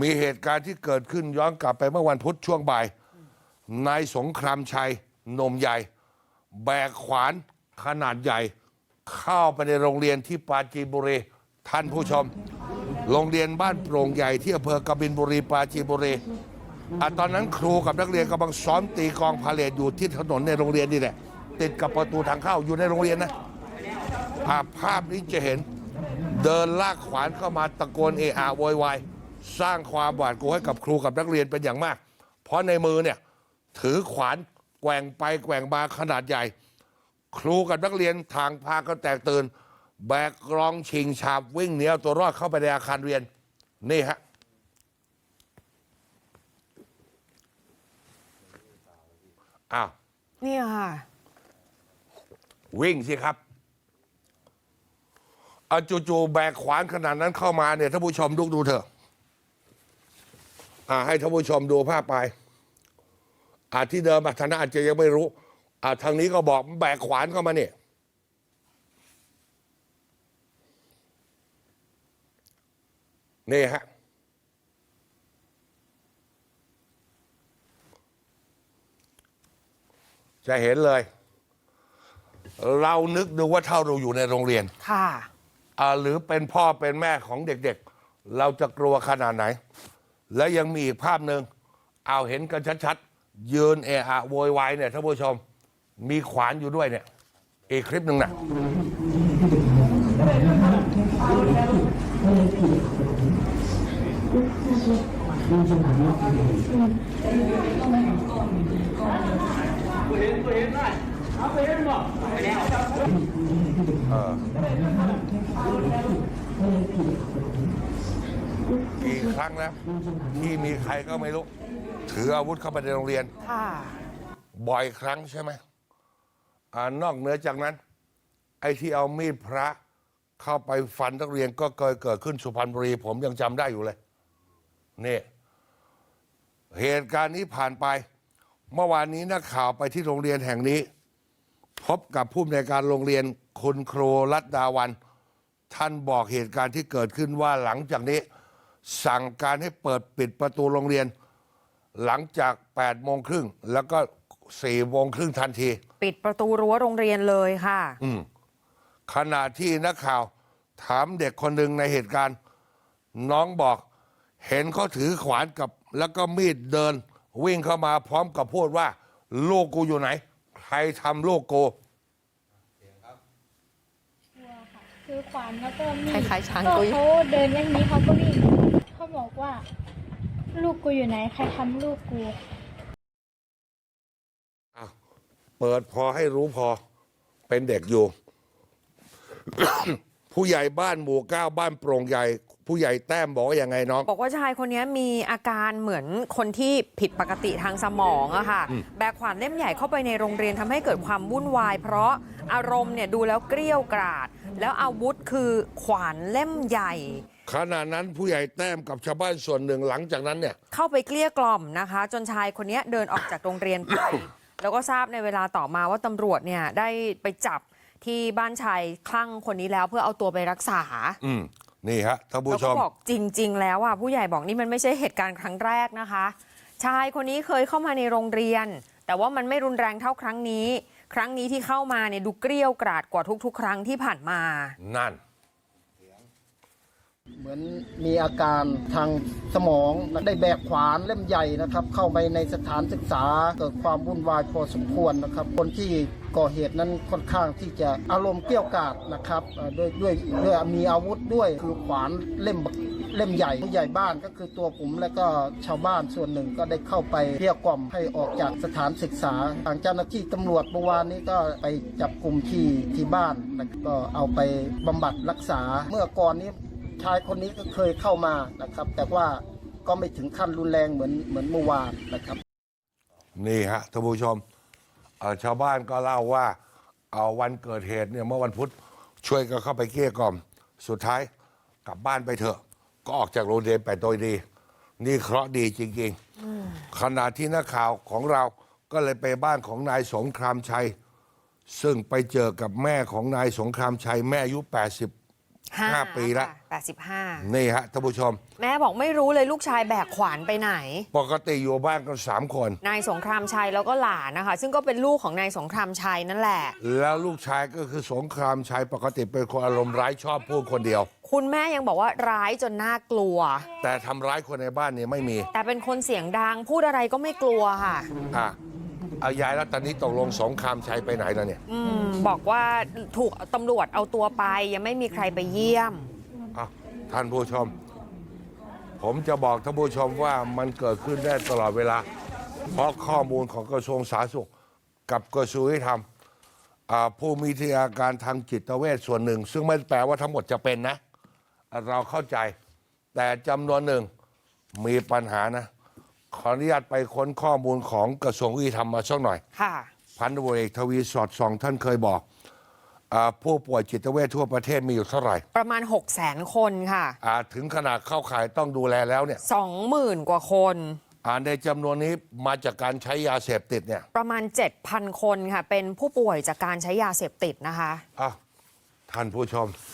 มีเหตุการณ์ที่เกิดขึ้นย้อนกลับไปเมื่อวันพุธช่วงบ่ายนายสงครามชัยนมใหญ่ แบกขวานขนาดใหญ่ เข้าไปในโรงเรียนที่ปราจีนบุรีท่านผู้ชม โรงเรียนบ้านโปร่งใหญ่ที่อำเภอกบินบุรีปราจีนบุรีอะตอนนั้นครูกับนักเรียนกำลังซ้อมตีกองพาเลทอยู่ที่ถนนในโรงเรียนนี่แหละติดกับประตูทางเข้าอยู่ในโรงเรียนนะภาพภาพนี้จะเห็น เดินลากขวานเข้ามาตะโกนเอะอะโวยวาย สร้างความหวาดกลัวให้กับครูกับนักเรียนเป็นอย่างมาก เพราะในมือเนี่ยถือขวานแกว่งไปแกว่งมาขนาดใหญ่ ครูกับนักเรียนทางพากันแตกตื่น แบกกรองชิงฉาบวิ่งหนีเอาตัวรอดเข้าไปในอาคารเรียนนี่ฮะอ้าวเนี่ยค่ะ วิ่งสิครับเอาจู่ๆแบกขวานขนาดนั้นเข้ามาเนี่ยท่านผู้ชมดูดูเถอะ อ่าให้ท่านผู้ชมดูภาพไปอ่าที่เดิมอะทางนั้นอาจจะยังไม่รู้อ่าทางนี้ก็บอกแบกขวานเข้ามาเนี่ยนี่ฮะจะเห็นเลย เรานึกดูว่าเท่าเราอยู่ในโรงเรียน ค่ะอ่าหรือเป็นพ่อเป็นแม่ของเด็กๆ เราจะกลัวขนาดไหน และยังมีอีกภาพหนึ่งเอาเห็นกันชัดๆ ยืนเอะอะโวยวายเนี่ยท่านผู้ชม มีขวานอยู่ด้วยเนี่ยอีกคลิปหนึ่งนะกี่ ครั้งแล้ว ที่มีใครก็ไม่รู้ ถืออาวุธเข้าไปในโรงเรียน ค่ะ บ่อยครั้งใช่ไหมอ่านอกเหนือจากนั้น ไอ้ที่เอามีดพระเข้าไปฟันนักเรียนก็เคยเกิดขึ้นสุพรรณบุรี ผมยังจำได้อยู่เลยนี่เหตุการณ์นี้ผ่านไป เมื่อวานนี้นักข่าวไปที่โรงเรียนแห่งนี้ พบกับผู้อำนวยการโรงเรียนคุณครูรัตดาวัน ท่านบอกเหตุการณ์ที่เกิดขึ้นว่าหลังจากนี้ สั่งการให้เปิดปิดประตูโรงเรียน หลังจาก8โมงครึ่งแล้วก็4โมงครึ่งทันที ปิดประตูรั้วโรงเรียนเลยค่ะขณะที่นักข่าวถามเด็กคนหนึ่งในเหตุการณ์ น้องบอกเห็นเขาถือขวานกับ แล้วก็มีดเดิน วิ่งเข้ามาพร้อมกับพูดว่า ลูกกูอยู่ไหน ใครทำลูกกู คือขวานแล้วก็มีคดล้ายๆช้างก็กุ้ย เขาเดินอย่างนี้เขาก็วิ่ง เขาบอกว่า ลูกกูอยู่ไหน ใครทำลูกกูอ้าวเปิดพอให้รู้พอ เป็นเด็กอยู่ ผู้ใหญ่บ้านหมู่เก้าบ้านโปร่งใหญ่ ผู้ใหญ่แต้มบอกว่ายังไงน้อง บอกว่าชายคนนี้มีอาการเหมือนคนที่ผิดปกติทางสมองอะค่ะ แบกขวานเล่มใหญ่เข้าไปในโรงเรียนทำให้เกิดความวุ่นวาย เพราะอารมณ์เนี่ยดูแล้วเกรี้ยวกราด แล้วอาวุธคือขวานเล่มใหญ่ ขณะนั้นผู้ใหญ่แต้มกับชาวบ้านส่วนหนึ่งหลังจากนั้นเนี่ย เข้าไปเกลี้ยกล่อมนะคะ จนชายคนนี้เดินออกจากโรงเรียนไป แล้วก็ทราบในเวลาต่อมาว่าตำรวจเนี่ยได้ไปจับที่บ้านชายคลั่งคนนี้แล้วเพื่อเอาตัวไปรักษาอืมนี่ฮะท่านแล้วผู้ชก็ม บอกจริง ๆ แล้วอะผู้ใหญ่บอกนี่มันไม่ใช่เหตุการณ์ครั้งแรกนะคะ ชายคนนี้เคยเข้ามาในโรงเรียน แต่ว่ามันไม่รุนแรงเท่าครั้งนี้ ครั้งนี้ที่เข้ามาเนี่ยดูเกรี้ยวกราดกว่าทุก ๆ ครั้งที่ผ่านมา นั่น เหมือนมีอาการทางสมองได้แบกขวานเล่มใหญ่นะครับ เข้าไปในสถานศึกษาเกิดความวุ่นวายพอสมควรนะครับ คนที่ก่อเหตุนั้นค่อนข้างที่จะอารมณ์เกี้ยวกาดนะครับด้วยด้วยด้วยมีอาวุธด้วยคือขวานเล่มเล่มใหญ่ผู้ใหญ่บ้านก็คือตัวผมและก็ชาวบ้านส่วนหนึ่งก็ได้เข้าไปเกลี้ยกล่อมให้ออกจากสถานศึกษาทางเจ้าหน้าที่ตำรวจเมื่อวานนี้ก็ไปจับกลุ่มที่ที่บ้านแล้วก็เอาไปบำบัดรักษาเมื่อก่อนนี้ ชายคนนี้ก็เคยเข้ามานะครับ แต่ว่าก็ไม่ถึงขั้นรุนแรงเหมือนเหมือนเมื่อวานนะครับ นี่ฮะท่านผู้ชมเอ่อชาวบ้านก็เล่าว่าเอาวันเกิดเหตุเนี่ยเมื่อวันพุธช่วยกันเข้าไปเกลี้ยกล่อม สุดท้ายกลับบ้านไปเถอะ ก็ออกจากโรงเรียนไปโดยดี นี่เคราะห์ดีจริงๆขณะที่นักข่าวของเราก็เลยไปบ้านของนายสงครามชัย ซึ่งไปเจอกับแม่ของนายสงครามชัยแม่อายุ80 ห้าห้าปีละ แปดสิบห้านี่ฮะท่านผู้ชม แม่บอกไม่รู้เลยลูกชายแบกขวานไปไหน ปกติอยู่บ้านกันสามคน นายสงครามชัยแล้วก็หลานนะคะ ซึ่งก็เป็นลูกของนายสงครามชัยนั่นแหละ แล้วลูกชายก็คือสงครามชายปกติเป็นคนอารมณ์ร้ายชอบพูดคนเดียว คุณแม่ยังบอกว่าร้ายจนน่ากลัว แต่ทำร้ายคนในบ้านเนี่ยไม่มีแต่เป็นคนเสียงดังพูดอะไรก็ไม่กลัวค่ะ อะ เอายายแล้วตอนนี้ตกลงสงครามชัยไปไหนแล้วเนี่ยอืมบอกว่าถูกตำรวจเอาตัวไป ยังไม่มีใครไปเยี่ยม อะท่านผู้ชม ผมจะบอกท่านผู้ชมว่ามันเกิดขึ้นได้ตลอดเวลา เพราะข้อมูลของกระทรวงสาธารณสุข กับกระทรวงยุติธรรมอ่าผู้มีที่อาการทางจิตเวชส่วนหนึ่ง ซึ่งไม่ได้แปลว่าทั้งหมดจะเป็นนะ เราเข้าใจ แต่จำนวนหนึ่งมีปัญหานะ ขออนุญาตไปค้นข้อมูลของกระทรวงยุติธรรมมาสักหน่อย ค่ะ พันตำรวจเอกทวีสอดส่องท่านเคยบอกอาผู้ป่วยจิตเวชทั่วประเทศมีอยู่เท่าไหร่ประมาณ 6 0 0 0 0 0 คนค่ะอ่าถึงขนาดเข้าข่ายต้องดูแลแล้วเนี่ย20,000 กว่าคน อ่าในจำนวนนี้มาจากการใช้ยาเสพติดเนี่ยประมาณ 7,000 คนค่ะ เป็นผู้ป่วยจากการใช้ยาเสพติดนะคะ อะท่านผู้ชม